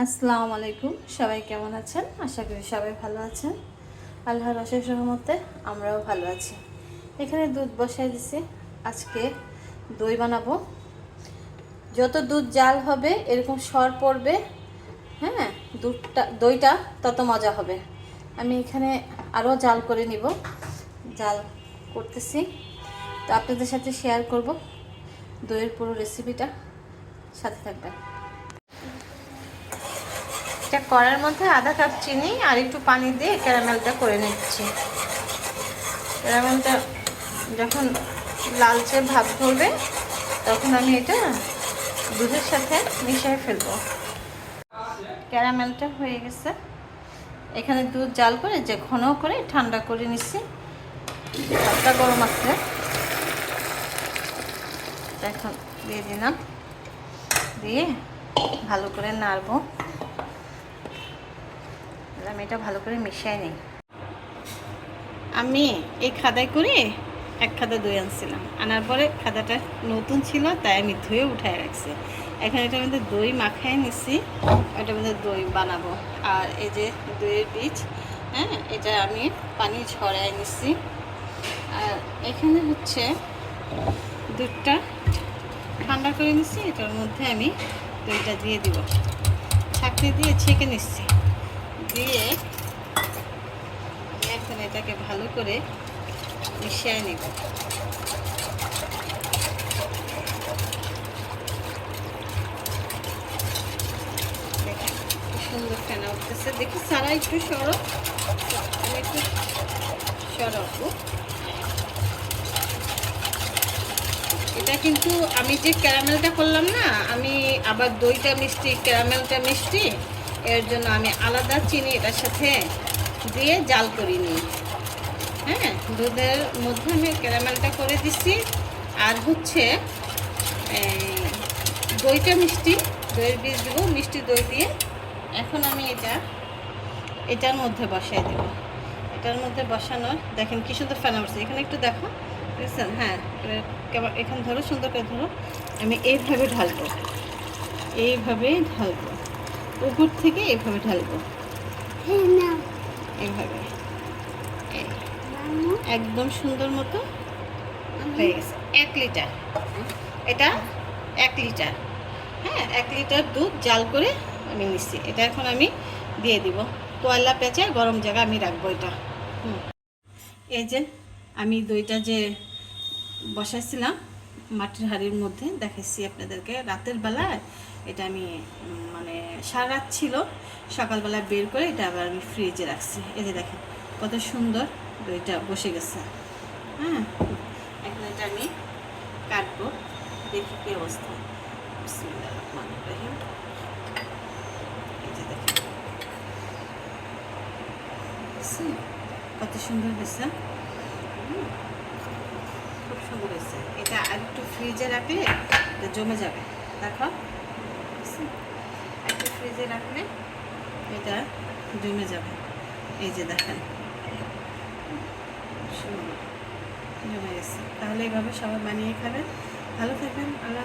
আসসালামু আলাইকুম। সবাই কেমন আছেন? আশা করি সবাই ভালো আছেন। আল্লাহর অশেষ রহমতে আমরাও ভালো আছি। এখানে দুধ বসাই দিছি। আজকে দই বানাবো। যত দুধ জাল হবে, এরকম সর পড়বে হ্যাঁ দুধটা, দইটা তত মজা হবে। আমি এখানে আরও জাল করে নিব। জাল করতেছি। তো আপনাদের সাথে শেয়ার করব দইয়ের পুরো রেসিপিটা সাথে থাকবেন। এটা করার মধ্যে আধা কাপ চিনি আর একটু পানি দিয়ে ক্যারামেলটা করে নিচ্ছি। ক্যারামেলটা যখন লালচে ভাব ধরবে, তখন আমি এটা দুধের সাথে মিশিয়ে ফেলব। ক্যারামেলটা হয়ে গেছে। এখানে দুধ জাল করে যে ঘন করে ঠান্ডা করে নিচ্ছি। হালকা গরম আছে। এখন দিয়ে দিলাম। দিয়ে ভালো করে নাড়বো। আমি এটা ভালো করে মিশিয়ে নিই। আমি এই খাদায় করে এক খাদা দই আনছিলাম। আনার পরে খাদাটা নতুন ছিল, তাই আমি ধুয়ে উঠায় রাখছি। এখন এটার মধ্যে দই মাখায় নিছি, এটার মধ্যে দই বানাবো। আর এই যে দইয়ের বীজ হ্যাঁ এটা আমি পানি ঝরায় নিছি। আর এখানে হচ্ছে দুধটা ঠান্ডা করে নিচ্ছি এটার মধ্যে আমি দইটা দিয়ে দিব। ছাঁকনি দিয়ে ছেঁকে নিচ্ছি দিয়ে এখন এটাকে ভালো করে মিশিয়ে নেব। সুন্দর ফেনা উঠতেছে। দেখি সারা একটু সরো। আমি একটু সরবো। এটা কিন্তু আমি যে ক্যারামেলটা করলাম না, আমি আবার দইটা মিষ্টি, ক্যারামেলটা মিষ্টি এর জন্য আমি আলাদা চিনি এটার সাথে দিয়ে জাল করিনি হ্যাঁ দুধের মধ্যে আমি ক্যারামেলটা করে দিচ্ছি আর হচ্ছে দইটা মিষ্টি, দইয়ের বীজ দেবো, মিষ্টি দই দিয়ে। এখন আমি এটা, এটার মধ্যে বসাই দেবো। এটার মধ্যে বসানোর দেখেন কি সুন্দর ফেনা এখানে একটু দেখো, বুঝছেন? হ্যাঁ এখানে ধরো, সুন্দর করে ধরো। আমি এইভাবে ঢালবো। এইভাবেই ঢালবো। উপর থেকে এভাবে ঢালবো। এইভাবে এই। একদম সুন্দর মতো হয়ে গেছে। এক লিটার। এটা এক লিটার। হ্যাঁ এক লিটার দুধ জাল করে আমি নিচ্ছি। এটা এখন আমি দিয়ে দিব। কয়লা পেঁচে গরম জায়গা আমি রাখব এটা। হুম। এই যে আমি দইটা যে বসাইছিলাম মাটির হাঁড়ির মধ্যে দেখাচ্ছি আপনাদেরকে। রাতের বেলায় এটা আমি মানে সারা ছিল, সকালবেলা বের করে এটা আবার আমি ফ্রিজে রাখছি। এই যে দেখেন, কত সুন্দর দইটা বসে গেছে। হ্যাঁ এখন এটা আমি কাটবো। দেখি কি অবস্থা? কত সুন্দর হয়েছে। হয়েছে এটা আর একটু ফ্রিজে রাখলে এটা জমে যাবে। দেখো? একটু ফ্রিজে রাখলে এটা জমে যাবে। এই যে দেখেন। জমে গেছে। তাহলে এইভাবে সবাই বানিয়ে খাবেন। ভালো থাকবেন। আল্লাহ